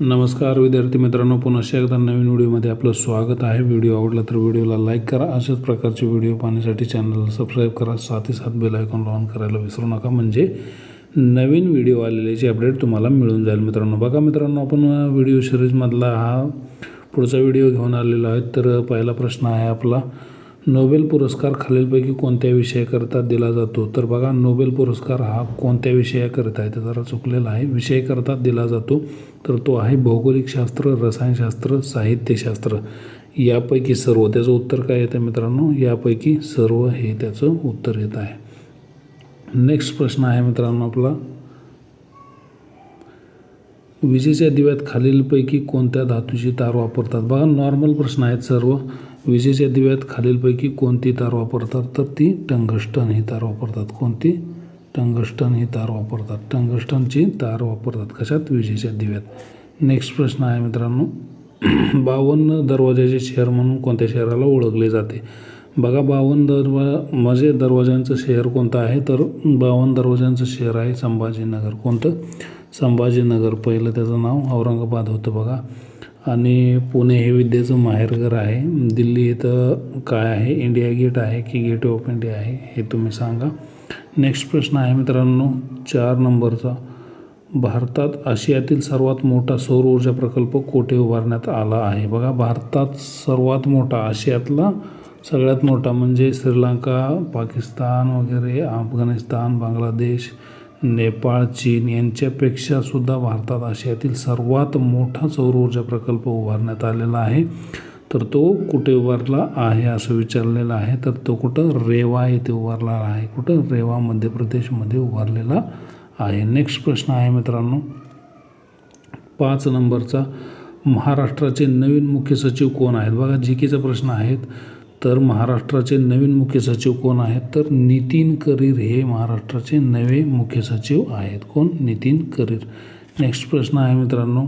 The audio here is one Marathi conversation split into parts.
नमस्कार विद्यार्थी मित्रांनो. पुन्हा एकदा नवीन व्हिडिओमध्ये आपलं स्वागत आहे. व्हिडिओ आवडला तर व्हिडिओला लाईक करा. अशाच प्रकारचे व्हिडिओ पाहण्यासाठी चॅनलला सबस्क्राईब करा. साथ ही साथ बेल आयकॉन ऑन करायला विसरू नका. म्हणजे नवीन व्हिडिओ आलेल्याची अपडेट तुम्हाला मिळून जाईल मित्रांनो. बघा मित्रांनो आपण व्हिडिओ सिरीजमधला हा पुढचा व्हिडिओ घेऊन आलेला आहे तर पहिला प्रश्न आहे आपला. नोबेल पुरस्कार खालीलपैकी कोणत्या विषयाकरता दिला जातो? तर बघा नोबेल पुरस्कार हा कोणत्या विषयाकरिता आहे? तर जरा चुकलेला आहे. विषयाकरता दिला जातो तर तो आहे भौगोलिकशास्त्र रसायनशास्त्र साहित्यशास्त्र. यापैकी सर्व त्याचं उत्तर काय येतं मित्रांनो? यापैकी सर्व हे त्याचं उत्तर येत आहे. नेक्स्ट प्रश्न आहे मित्रांनो आपला. विजेच्या दिव्यात खालीलपैकी कोणत्या धातूची तार वापरतात? बघा नॉर्मल प्रश्न आहेत सर्व. विजेच्या दिव्यात खालीलपैकी कोणती तार वापरतात? तर ती टंगस्टन ही तार वापरतात. कोणती? टंगस्टन ही तार वापरतात. टंगस्टनची तार वापरतात. कशात? विजेच्या दिव्यात नेक्स्ट प्रश्न आहे मित्रांनो. बावन्न दरवाजाचे शहर म्हणून कोणत्या शहराला ओळखले जाते? बघा बावन्न दरवा म्हणजे दरवाजांचं शहर कोणतं आहे? तर बावन्न दरवाजांचं शहर आहे संभाजीनगर. कोणतं? संभाजीनगर. पहिलं त्याचं नाव औरंगाबाद होतं बघा. आणि पुणे हे विद्येचं माहेरघर आहे. दिल्ली इथं काय आहे? इंडिया गेट आहे की गेट ऑफ इंडिया आहे हे तुम्ही सांगा. नेक्स्ट प्रश्न आहे मित्रांनो चार नंबरचा. भारतात आशियातील सर्वात मोठा सौर ऊर्जा प्रकल्प कोठे उभारण्यात आला आहे? बघा भारतात सर्वात मोठा आशियातला सगळ्यात मोठा म्हणजे श्रीलंका पाकिस्तान वगैरे अफगाणिस्तान बांगलादेश नेपाळ चीन यांच्यापेक्षा सुद्धा भारतात आशियातील सर्वात मोठा सौर ऊर्जा प्रकल्प उभारण्यात आलेला आहे. तर तो कुठे उभारला आहे असं विचारलेलं आहे. तर तो कुठं रेवा येथे उभारला आहे कुठं रेवा मध्य प्रदेशमध्ये उभारलेला आहे? नेक्स्ट प्रश्न आहे मित्रांनो. पाच नंबरचा महाराष्ट्राचे नवीन मुख्य सचिव कोण आहेत? बघा जी केचा प्रश्न आहेत. तर महाराष्ट्राचे नवीन मुख्य सचिव कोण आहेत? तर नितीन करीर हे महाराष्ट्राचे नवे मुख्य सचिव आहेत. कोण? नितीन करीर. नेक्स्ट प्रश्न आहे मित्रांनो.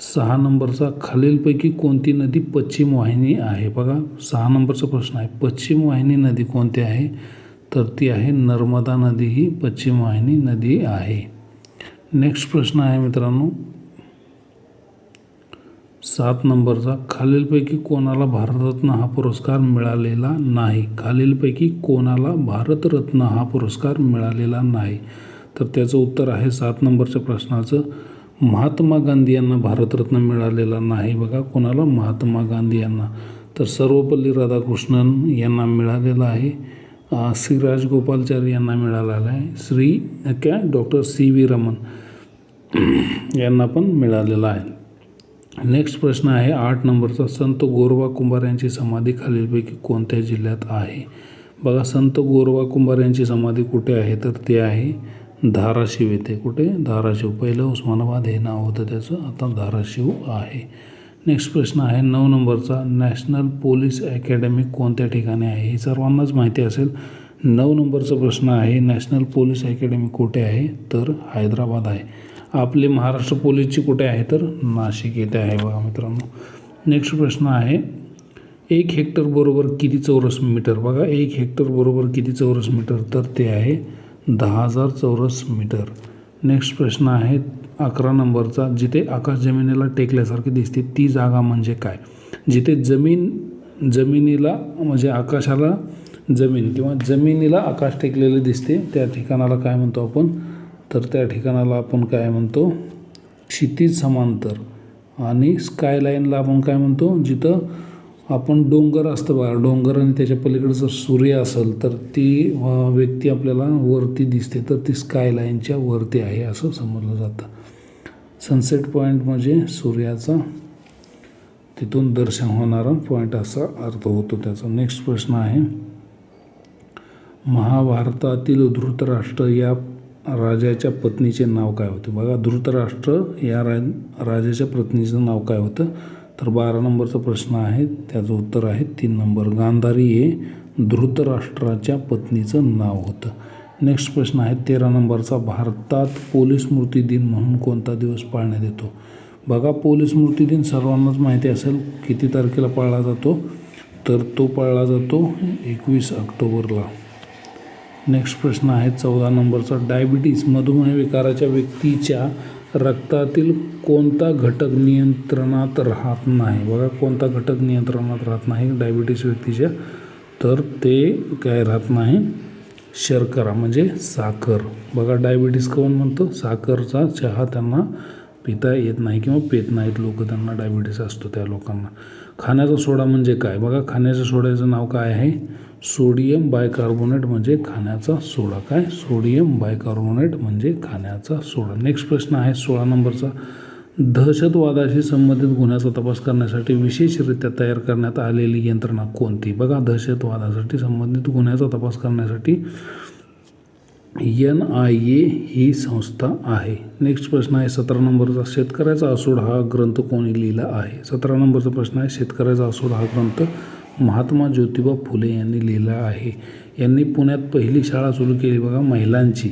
सहा नंबरचा खालीलपैकी कोणती नदी पश्चिम वाहिनी आहे? बघा सहा नंबरचा प्रश्न आहे. पश्चिम वाहिनी नदी कोणती आहे? तर ती आहे नर्मदा नदी. ही पश्चिम वाहिनी नदी आहे. नेक्स्ट प्रश्न आहे मित्रांनो. सात नंबरचा खालीलपैकी कोणाला भारतरत्न हा पुरस्कार मिळालेला नाही? खालीलपैकी कोणाला भारतरत्न हा पुरस्कार मिळालेला नाही? तर त्याचं उत्तर आहे सात नंबरच्या प्रश्नाचं. महात्मा गांधी यांना भारतरत्न मिळालेला नाही बघा कोणाला? महात्मा गांधी यांना. तर सर्वपल्ली राधाकृष्णन यांना मिळालेला आहे. श्री राजगोपालचारी यांना मिळालेला आहे. श्री क्या? डॉक्टर सी व्ही रमन यांना पण मिळालेला आहे. नेक्स्ट प्रश्न आहे आठ नंबरचा संत गोरवा कुंभार यांची समाधी खालीलपैकी कोणत्या जिल्ह्यात आहे? बघा संत गोरवा कुंभार यांची समाधी कुठे आहे? तर ते आहे धाराशिव येथे. कुठे? धाराशिव. पहिलं उस्मानाबाद हे नाव होतं त्याचं आता धाराशिव आहे. नेक्स्ट प्रश्न आहे नऊ नंबरचा. नॅशनल पोलीस अकॅडमी कोणत्या ठिकाणी आहे? हे सर्वांनाच माहिती असेल. नऊ नंबरचा प्रश्न आहे नॅशनल पोलीस अकॅडमी कुठे आहे? तर हैदराबाद आहे. आपले महाराष्ट्र पोलीसची कुठे आहे तर नाशिक येथे आहे बघा मित्रांनो. नेक्स्ट प्रश्न आहे एक हेक्टर बरोबर किती चौरस मीटर? बघा एक हेक्टर बरोबर किती चौरस मीटर? तर ते आहे दहा हजार चौरस मीटर. नेक्स्ट प्रश्न आहे अकरा नंबरचा जिथे आकाश जमिनीला टेकल्यासारखी दिसते ती जागा म्हणजे काय? जिथे जमीन जमिनीला म्हणजे आकाशाला जमीन किंवा जमिनीला आकाश टेकलेले दिसते त्या ठिकाणाला काय म्हणतो आपण? तर त्या ठिकाणाला आपण काय म्हणतो? क्षितिज समांतर. आणि स्कायलाईनला आपण काय म्हणतो? जिथं आपण डोंगर असतं बघा डोंगर आणि त्याच्या पलीकडे जर सूर्य असेल तर ती व्यक्ती आपल्याला वरती दिसते. तर ती स्कायलाईनच्या वरती आहे असं समजलं जातं. सनसेट पॉईंट म्हणजे सूर्याचा तिथून दर्शन होणारा पॉईंट असा अर्थ होतो त्याचा. नेक्स्ट प्रश्न आहे. महाभारतातील धृतराष्ट्र या राजाच्या पत्नीचे नाव काय होते? बघा धृतराष्ट्र या रा राजाच्या पत्नीचं नाव काय होतं? तर बारा नंबरचा प्रश्न आहे त्याचं उत्तर आहे तीन नंबर. गांधारी हे धृतराष्ट्राच्या पत्नीचं नाव होतं. नेक्स्ट प्रश्न आहे तेरा नंबरचा. भारतात पोलीस स्मृती दिन म्हणून कोणता दिवस पाळण्यात येतो? बघा पोलीस स्मृती दिन सर्वांनाच माहिती असेल किती तारखेला पाळला जातो? तर तो पाळला जातो एकवीस ऑक्टोबरला. नेक्स्ट प्रश्न आहे चौदा नंबरचा. डायबिटीज मधुमेह विकाराच्या व्यक्तीच्या रक्तातील कोणता घटक नियंत्रणात राहत नाही? बघा कोणता घटक नियंत्रणात राहत नाही? डायबिटीस व्यक्तीच्या तर ते काय राहत नाही? शर्करा म्हणजे साखर. बघा डायबिटीस कोण म्हणतो? साखरचा चहा त्यांना पिता येत नाही किंवा पित नाहीत लोक त्यांना डायबिटीस असतो त्या लोकांना. खाण्याचा सोडा म्हणजे काय? बघा खाण्याच्या सोड्याचं नाव काय आहे? सोडियम बायकार्बोनेट म्हणजे खाण्याचा सोडा. काय? सोडियम बायकार्बोनेट म्हणजे खाण्याचा सोडा. नेक्स्ट प्रश्न आहे सोळा नंबरचा. दहशतवादाशी संबंधित गुन्ह्याचा तपास करण्यासाठी विशेषरित्या तयार करण्यात आलेली यंत्रणा कोणती? बघा दहशतवादासाठी संबंधित गुन्ह्याचा तपास करण्यासाठी एन आय ए ही संस्था आहे. नेक्स्ट प्रश्न आहे सतरा नंबरचा. शेतकऱ्याचा असूड हा ग्रंथ कोणी लिहिला आहे? सतरा नंबरचा प्रश्न आहे शेतकऱ्याचा असूड हा ग्रंथ महात्मा ज्योतिबा फुले यांनी लिहिला आहे. यांनी पुण्यात पहिली शाळा सुरू केली बघा महिलांची.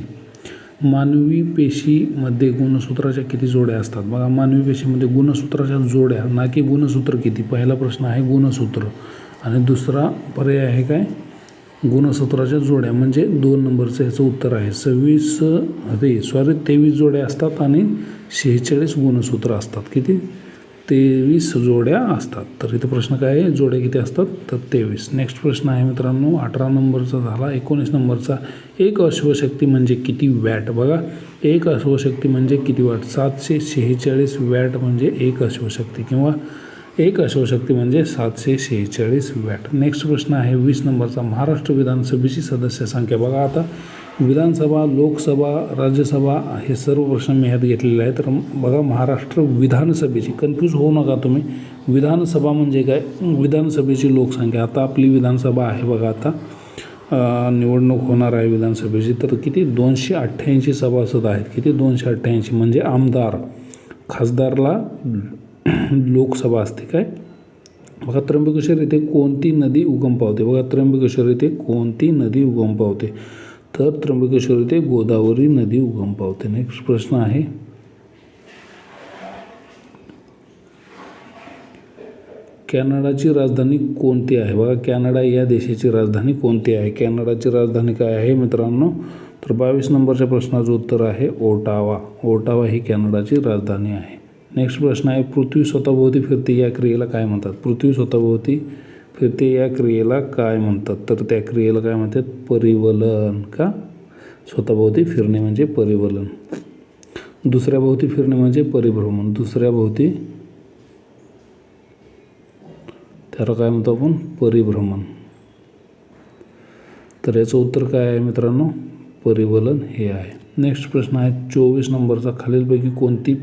मानवी पेशीमध्ये गुणसूत्राच्या किती जोड्या असतात? बघा मानवी पेशीमध्ये गुणसूत्राच्या जोड्या ना की गुणसूत्र किती? पहिला प्रश्न आहे गुणसूत्र. आणि दुसरा पर्याय आहे काय? गुणसूत्राच्या जोड्या. म्हणजे दोन नंबरचं ह्याचं उत्तर आहे. सव्वीस ते सॉरी तेवीस जोड्या असतात आणि शेहेचाळीस गुणसूत्र असतात. किती? तेवीस जोड्या असतात. तर इथं प्रश्न काय आहे? जोड्या किती असतात? तर तेवीस. नेक्स्ट प्रश्न आहे मित्रांनो अठरा नंबरचा झाला. एकोणीस नंबरचा एक अश्वशक्ती म्हणजे किती वॅट? बघा एक अश्वशक्ती म्हणजे किती वॅट? सातशे शेहेचाळीस वॅट म्हणजे एक अश्वशक्ती किंवा एक अश्वशक्ती म्हणजे सातशे शेहेचाळीस वॅट. नेक्स्ट प्रश्न आहे वीस नंबरचा. महाराष्ट्र विधानसभेची सदस्य संख्या बघा आता. विधानसभा लोकसभा राज्यसभा हे सर्व प्रश्न मी ह्यात घेतलेले आहेत. तर बघा महाराष्ट्र विधानसभेची कन्फ्यूज होऊ नका तुम्ही. विधानसभा म्हणजे काय? विधानसभेची लोकसंख्या. आता आपली विधानसभा आहे बघा आता. निवडणूक होणार आहे विधानसभेची. तर किती? दोनशे अठ्ठ्याऐंशी सभासद आहेत. किती? दोनशे अठ्ठ्याऐंशी. म्हणजे आमदार खासदारला लोकसभा असते काय? बघा त्र्यंबकेश्वर येथे कोणती नदी उगम पावते? बघा त्र्यंबकेश्वर येथे कोणती नदी उगम पावते? तर त्र्यंबकेश्वर येथे गोदावरी नदी उगम पावते. नेक्स्ट प्रश्न आहे. कॅनडाची राजधानी कोणती आहे? बघा कॅनडा या देशाची राजधानी कोणती आहे? कॅनडाची राजधानी काय आहे मित्रांनो? तर बावीस नंबरच्या प्रश्नाचं उत्तर आहे ओटावा. ओटावा ही कॅनडाची राजधानी आहे. नेक्स्ट प्रश्न आहे पृथ्वी स्वतःभोवती फिरते या क्रियेला काय म्हणतात? पृथ्वी स्वतःभोवती फिरते या क्रियेला काय म्हणतात? तर त्या क्रियेला काय म्हणतात? परिवलन का? स्वतःभोवती फिरणे म्हणजे परिवलन. दुसऱ्याभोवती फिरणे म्हणजे परिभ्रमण. दुसऱ्याभोवती त्याला काय म्हणतो आपण? परिभ्रमण. तर याचं उत्तर काय आहे मित्रांनो? परिवलन हे आहे. नेक्स्ट प्रश्न आहे. चोवीस नंबरचा खालीलपैकी कोणती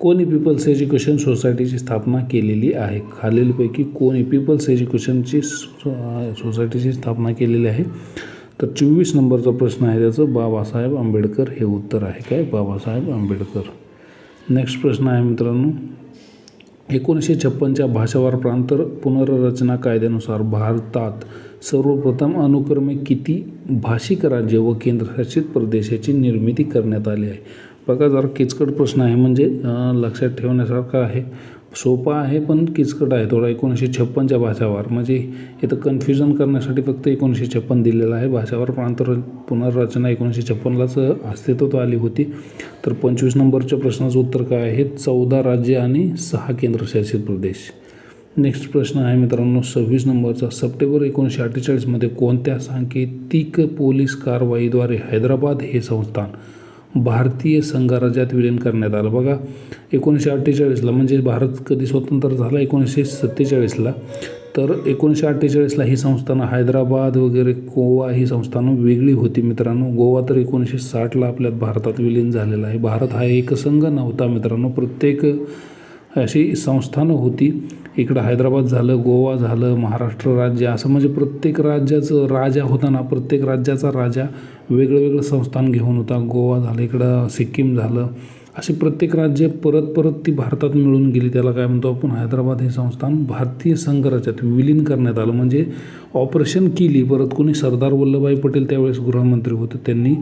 कोणी पीपल्स एज्युकेशन सोसायटीची स्थापना केलेली आहे? खालीलपैकी कोणी पीपल्स एज्युकेशनची सोसायटीची स्थापना केलेली आहे? तर चोवीस नंबरचा प्रश्न आहे त्याचं. बाबासाहेब आंबेडकर हे उत्तर आहे. काय? बाबासाहेब आंबेडकर. नेक्स्ट प्रश्न आहे मित्रांनो. एकोणीसशे छप्पनच्या भाषावार प्रांत पुनर्रचना कायद्यानुसार भारतात सर्वप्रथम अनुक्रमे किती भाषिक राज्य व केंद्रशासित प्रदेशाची निर्मिती करण्यात आली आहे? बघा जरा किचकट प्रश्न आहे. म्हणजे लक्षात ठेवण्यासारखा आहे. सोपा आहे पण किचकट आहे. थोडा एकोणीसशे छप्पनच्या भाषावार. म्हणजे इथं कन्फ्युजन करण्यासाठी फक्त एकोणीसशे छप्पन दिलेलं आहे. भाषावार प्रांत पुनर्रचना एकोणीसशे छप्पनलाच अस्तित्वात आली होती. तर पंचवीस नंबरच्या प्रश्नाचं उत्तर काय आहे? चौदा राज्य आणि सहा केंद्रशासित प्रदेश. नेक्स्ट प्रश्न आहे मित्रांनो. सव्वीस नंबरचा. सप्टेंबर एकोणीसशे अठ्ठेचाळीसमध्ये कोणत्या सांकेतिक पोलीस कारवाईद्वारे हैदराबाद हे संस्थान भारतीय संघराज्यात विलीन करण्यात आलं. बघा एकोणीसशे अठ्ठेचाळीसला म्हणजे भारत कधी स्वतंत्र झाला? एकोणीसशे सत्तेचाळीसला. तर एकोणीसशे अठ्ठेचाळीसला ही संस्थानं हैदराबाद वगैरे गोवा ही संस्थानं वेगळी होती मित्रांनो. गोवा तर एकोणीसशे साठला आपल्या भारतात विलीन झालेला आहे. भारत हा एकसंघ नव्हता मित्रांनो. प्रत्येक अशी संस्थानं होती. इकडं हैदराबाद झालं गोवा झालं महाराष्ट्र राज्य असं म्हणजे प्रत्येक राज्याचं राजा होता ना प्रत्येक राज्याचा राजा वेगळं वेगळं संस्थान घेऊन होता. गोवा झालं इकडं सिक्कीम झालं. असे प्रत्येक राज्य परत परत ती भारतात मिळून गेली. त्याला काय म्हणतो आपण? हैदराबाद हे संस्थान भारतीय संघराज्यात विलीन करण्यात आलं. म्हणजे ऑपरेशन केली. परत कोणी सरदार वल्लभभाई पटेल त्यावेळेस गृहमंत्री होते. त्यांनी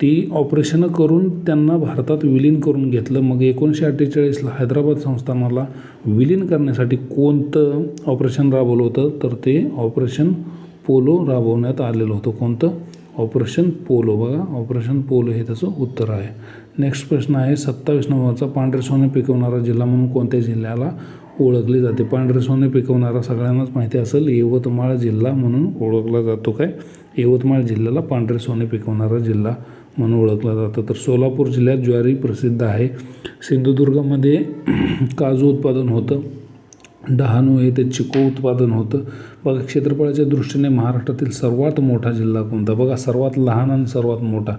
ती ऑपरेशनं करून त्यांना भारतात विलीन करून घेतलं. मग एकोणीसशे अठ्ठेचाळीसला हैदराबाद संस्थानाला विलीन करण्यासाठी कोणतं ऑपरेशन राबवलं होतं? तर ते ऑपरेशन पोलो राबवण्यात आलेलं होतं. कोणतं? Operation polo. बघा ऑपरेशन पोलो हे त्याचं उत्तर आहे. नेक्स्ट प्रश्न आहे सत्तावीस नंबरचा पांढरे सोने पिकवणारा जिल्हा म्हणून कोणत्या जिल्ह्याला ओळखले जाते? पांढरे सोने पिकवणारा सगळ्यांनाच माहिती असेल यवतमाळ जिल्हा म्हणून ओळखला जातो काय? यवतमाळ जिल्ह्याला पांढरे सोने पिकवणारा जिल्हा म्हणून ओळखला जातं. तर सोलापूर जिल्ह्यात ज्वारी प्रसिद्ध आहे. सिंधुदुर्गामध्ये काजू उत्पादन होतं. डहाणू येथे चिको उत्पादन होतं. बघा क्षेत्रफळाच्या दृष्टीने महाराष्ट्रातील सर्वात मोठा जिल्हा कोणता? बघा सर्वात लहान आणि सर्वात मोठा.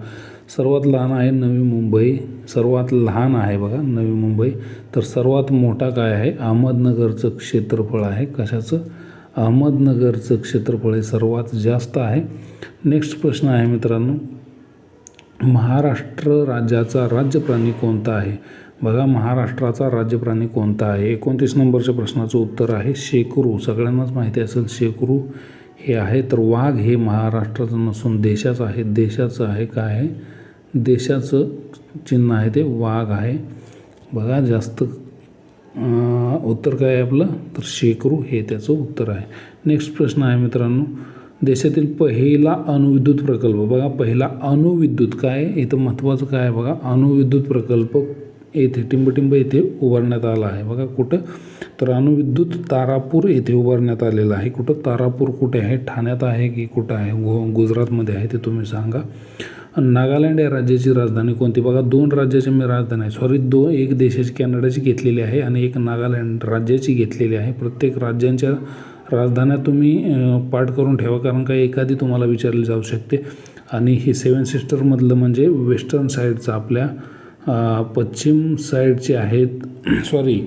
सर्वात लहान आहे नवी मुंबई. सर्वात लहान आहे बघा नवी मुंबई. तर सर्वात मोठा काय आहे? अहमदनगरचं क्षेत्रफळ आहे. कशाचं? अहमदनगरचं क्षेत्रफळ हे सर्वात जास्त आहे. नेक्स्ट प्रश्न आहे मित्रांनो. महाराष्ट्र राज्याचा राज्य प्राणी कोणता आहे? बघा महाराष्ट्राचा राज्यप्राणी कोणता आहे? एकोणतीस नंबरच्या प्रश्नाचं उत्तर आहे शेकरू. सगळ्यांनाच माहिती असेल शेकरू हे आहे तर वाघ हे महाराष्ट्राचं नसून देशाचं आहे. देशाचं आहे काय? आहे देशाचं चिन्ह आहे ते वाघ आहे. बघा जास्त उत्तर काय आहे आपलं? तर शेकरू हे त्याचं उत्तर आहे. नेक्स्ट प्रश्न आहे मित्रांनो. देशातील पहिला अणुविद्युत प्रकल्प. बघा पहिला अणुविद्युत काय? आहे? इथं महत्त्वाचं काय आहे बघा? अणुविद्युत प्रकल्प येथे टिंबटिंब येथे उभारण्यात आला आहे. बघा कुठं? तर अणुविद्युत तारापूर येथे उभारण्यात आलेलं आहे. कुठं? तारापूर कुठे आहे? ठाण्यात आहे की कुठं आहे? गु गुजरातमध्ये आहे ते तुम्ही सांगा. आणि नागालँड या राज्याची राजधानी कोणती? बघा दोन राज्याची मी राजधानी आहे. सॉरी दोन एक देशाची कॅनडाची घेतलेली आहे आणि एक नागालँड राज्याची घेतलेली आहे. प्रत्येक राज्यांच्या राजधान्या तुम्ही पाठ करून ठेवा कारण का एखादी तुम्हाला विचारली जाऊ शकते. आणि हे सेवन सिस्टरमधलं म्हणजे वेस्टर्न साईडचं आपल्या पश्चिम साईडचे आहेत सॉरी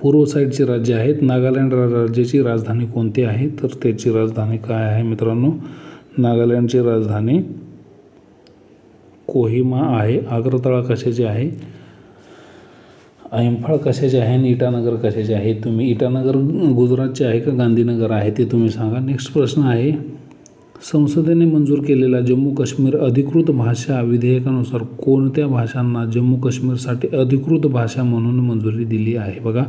पूर्व साईडचे राज्य आहेत. नागालँड राज्याची राजधानी कोणती आहे? तर त्याची राजधानी काय आहे मित्रांनो? नागालँडची राजधानी कोहिमा आहे. आग्रतळा कशाची आहे? ऐंफाळ कशाचे आहे? आणि इटानगर कशाचे आहे? तुम्ही इटानगर गुजरातचे आहे का गांधीनगर आहे ते तुम्ही सांगा. नेक्स्ट प्रश्न आहे संसदेने मंजूर केलेला जम्मू काश्मीर अधिकृत भाषा विधेयकानुसार कोणत्या भाषांना जम्मू काश्मीरसाठी अधिकृत भाषा म्हणून मंजुरी दिली आहे? बघा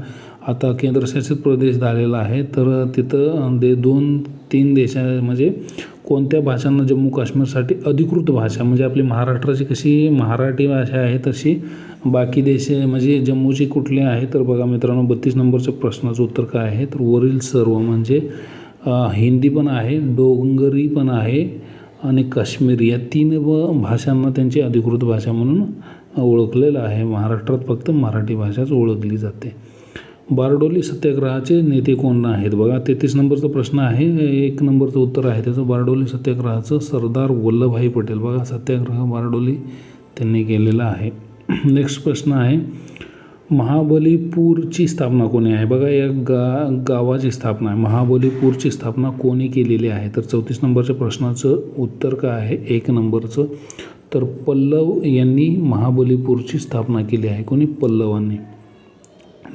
आता केंद्रशासित प्रदेश झालेला आहे तर तिथं दे दोन तीन देशा म्हणजे कोणत्या भाषांना जम्मू काश्मीरसाठी अधिकृत भाषा? म्हणजे आपली महाराष्ट्राची कशी मराठी भाषा आहे तशी बाकी देश म्हणजे जम्मूची कुठली आहे? तर बघा मित्रांनो बत्तीस नंबरच्या प्रश्नाचं उत्तर काय आहे? तर वरील सर्व म्हणजे हिंदी पण आहे डोंगरी पण आहे आणि काश्मीर या तीन व भाषांना त्यांची अधिकृत भाषा म्हणून ओळखलेलं आहे. महाराष्ट्रात फक्त मराठी भाषाच ओळखली जाते. बारडोली सत्याग्रहाचे नेते कोण आहेत? बघा तेहतीस नंबरचा प्रश्न आहे एक नंबरचं उत्तर आहे त्याचं. बारडोली सत्याग्रहाचं सरदार वल्लभभाई पटेल. बघा सत्याग्रह बारडोली त्यांनी केलेला आहे. नेक्स्ट प्रश्न आहे महाबलीपूरची स्थापना कोणी आहे? बघा या गा गावाची स्थापना आहे. महाबलीपूरची स्थापना कोणी केलेली आहे? तर चौतीस नंबरच्या प्रश्नाचं उत्तर काय आहे? एक नंबरचं. तर पल्लव यांनी महाबलीपूरची स्थापना केली आहे. कोणी? पल्लवांनी.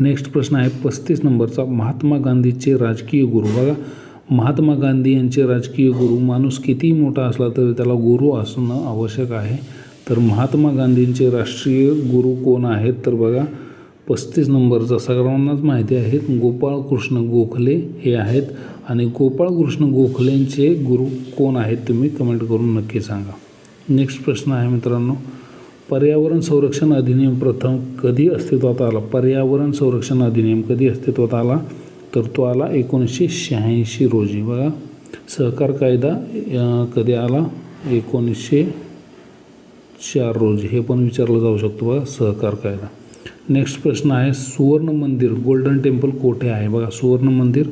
नेक्स्ट प्रश्न आहे. पस्तीस नंबरचा महात्मा गांधीचे राजकीय गुरु. बघा महात्मा गांधी यांचे राजकीय गुरु माणूस कितीही मोठा असला तरी त्याला गुरु असणं आवश्यक आहे. तर महात्मा गांधींचे राष्ट्रीय गुरु कोण आहेत? तर बघा पस्तीस नंबरचा सगळ्यांनाच माहिती आहे गोपाळकृष्ण गोखले हे आहेत. आणि गोपाळकृष्ण गोखलेंचे गुरु कोण आहेत तुम्ही कमेंट करून नक्की सांगा. नेक्स्ट प्रश्न आहे मित्रांनो. पर्यावरण संरक्षण अधिनियम प्रथम कधी अस्तित्वात आला? पर्यावरण संरक्षण अधिनियम कधी अस्तित्वात आला? तर तो आला एकोणीसशे शहाऐंशी रोजी. बघा सहकार कायदा कधी आला? एकोणीसशे चार रोजी. हे पण विचारलं जाऊ शकतो बघा सहकार कायदा. नेक्स्ट प्रश्न आहे सुवर्ण मंदिर गोल्डन टेम्पल कोठे आहे? बघा सुवर्ण मंदिर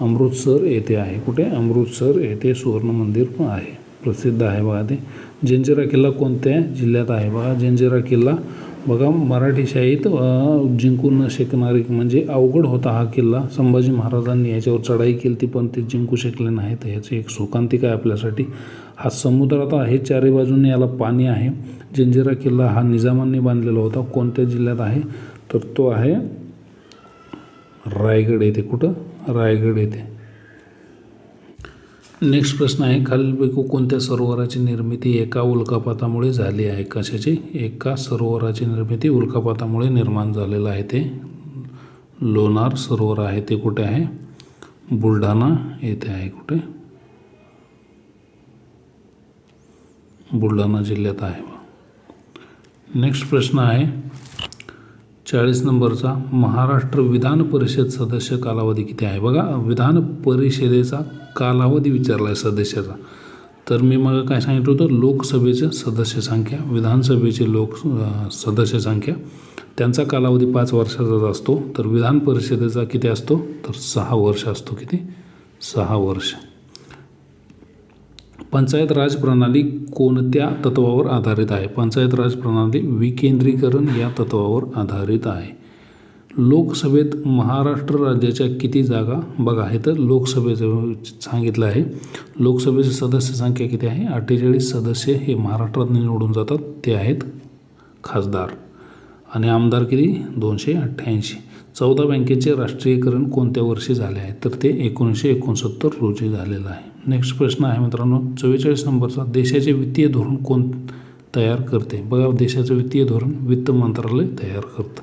अमृतसर येथे आहे. कुठे? अमृतसर येथे सुवर्ण मंदिर पण आहे. प्रसिद्ध आहे बघा ते. जंजिरा किल्ला कोणत्या जिल्ह्यात आहे बघा. जंजिरा किल्ला बघा मराठीशाहीत अं, जिंकू न शकणारी म्हणजे अवघड होता हा किल्ला. संभाजी महाराजांनी याच्यावर चढाई केली ती पण ते जिंकू शकले नाहीत. ह्याची एक शोकांतिक आहे आपल्यासाठी. हा समुद्रात आहे चारी बाजूने याला पाणी आहे. जंजिरा किल्ला हा निजामांनी बांधलेला होता. कोणत्या जिल्ह्यात आहे? तर तो आहे रायगड येथे. कुठं? रायगड येथे. नेक्स्ट प्रश्न आहे खालीलपैकी कोणत्या सरोवराची निर्मिती एका उल्कापातामुळे झाली आहे? कशाची? एका सरोवराची निर्मिती उल्कापातामुळे निर्माण झालेलं आहे ते. लोणार सरोवर आहे ते कुठे आहे? बुलढाणा येथे आहे कुठे? बुलढाणा जिल्ह्यात आहे. नेक्स्ट प्रश्न आहे. चाळीस नंबरचा महाराष्ट्र विधान परिषद सदस्य कालावधी किती आहे? बघा विधान परिषदेचा कालावधी विचारला आहे सदस्याचा. तर मी मग काय सांगितलं होतं? लोकसभेचं सदस्य संख्या विधानसभेचे लोक सदस्य संख्या त्यांचा कालावधी पाच वर्षाचाच असतो. तर विधान परिषदेचा किती असतो? तर सहा वर्ष असतो. किती? सहा वर्ष. पंचायत राज प्रणाली कोणत्या तत्वावर आधारित आहे? पंचायत राज प्रणाली विकेंद्रीकरण या तत्वावर आधारित आहे. लोकसभेत महाराष्ट्र राज्याच्या किती जागा? बघा हे तर लोकसभेचं सांगितलं आहे. लोकसभेची सदस्य संख्या किती आहे? अठ्ठेचाळीस सदस्य हे महाराष्ट्रात निवडून जातात. ते आहेत खासदार. आणि आमदार किती? दोनशे अठ्ठ्याऐंशी. चौदा बँकेचे राष्ट्रीयकरण कोणत्या वर्षी झाले आहे? तर ते एकोणीसशे एकोणसत्तर रोजी झालेलं आहे. नेक्स्ट प्रश्न आहे मित्रांनो. चव्वेचाळीस नंबरचा देशाचे वित्तीय धोरण कोण तयार करते? बघा देशाचं वित्तीय धोरण वित्त मंत्रालय तयार करतं.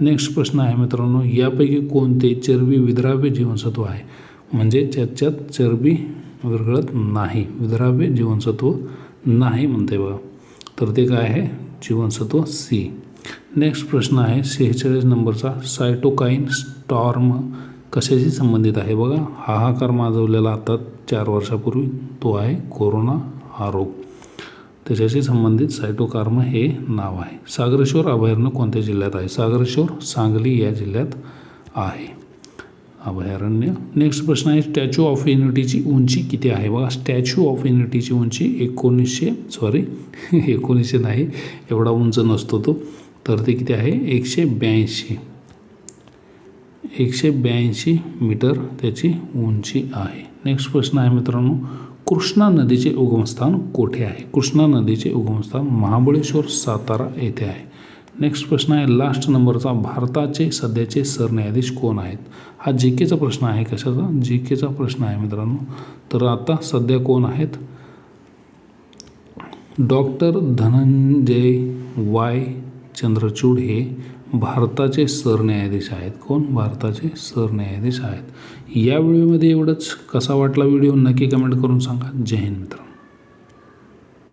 नेक्स्ट प्रश्न आहे मित्रांनो. यापैकी कोणते चरबी विद्राव्य जीवनसत्व आहे? म्हणजे ज्याच्यात चरबी विरघळत नाही. विद्राव्य जीवनसत्व नाही म्हणते बघा. तर ते काय आहे? जीवनसत्व सी. नेक्स्ट प्रश्न आहे सेहेचाळीस नंबरचा सायटोकाईन स्टॉर्म कशाशी संबंधित आहे? बघा हाहाकार माजवलेला आता चार वर्षापूर्वी तो आहे कोरोना हा रोग त्याच्याशी संबंधित सायटोकार्म हे नाव आहे. सागरेश्वर अभयारण्य कोणत्या जिल्ह्यात आहे? सागरेश्वर सांगली या जिल्ह्यात आहे. अभयारण्य. नेक्स्ट प्रश्न आहे स्टॅच्यू ऑफ युनिटीची उंची किती आहे? बघा स्टॅच्यू ऑफ युनिटीची उंची एकोणीसशे सॉरी एकोणीसशे नाही एवढा उंच नसतो तो. तर ते किती आहे? एकशे ब्याऐंशी. एकशे ब्याऐंशी मीटर त्याची उंची आहे. नेक्स्ट प्रश्न आहे मित्रांनो कृष्णा नदीचे उगमस्थान कोठे आहे? कृष्णा नदीचे उगमस्थान महाबळेश्वर सातारा येथे आहे. नेक्स्ट प्रश्न आहे लास्ट नंबरचा भारताचे सध्याचे सरन्यायाधीश कोण आहेत? हा जी केचा प्रश्न आहे कशाचा? जी केचा प्रश्न आहे मित्रांनो. तर आता सध्या कोण आहेत? डॉक्टर धनंजय वाय चंद्रचूड हे भारताचे सरन्यायाधीश आहेत. कोण? भारताचे सरन्यायाधीश आहेत. या व्हिडिओमध्ये एवढंच. कसा वाटला व्हिडिओ? नक्की कमेंट करून सांगा. जय हिंद मित्रांनो.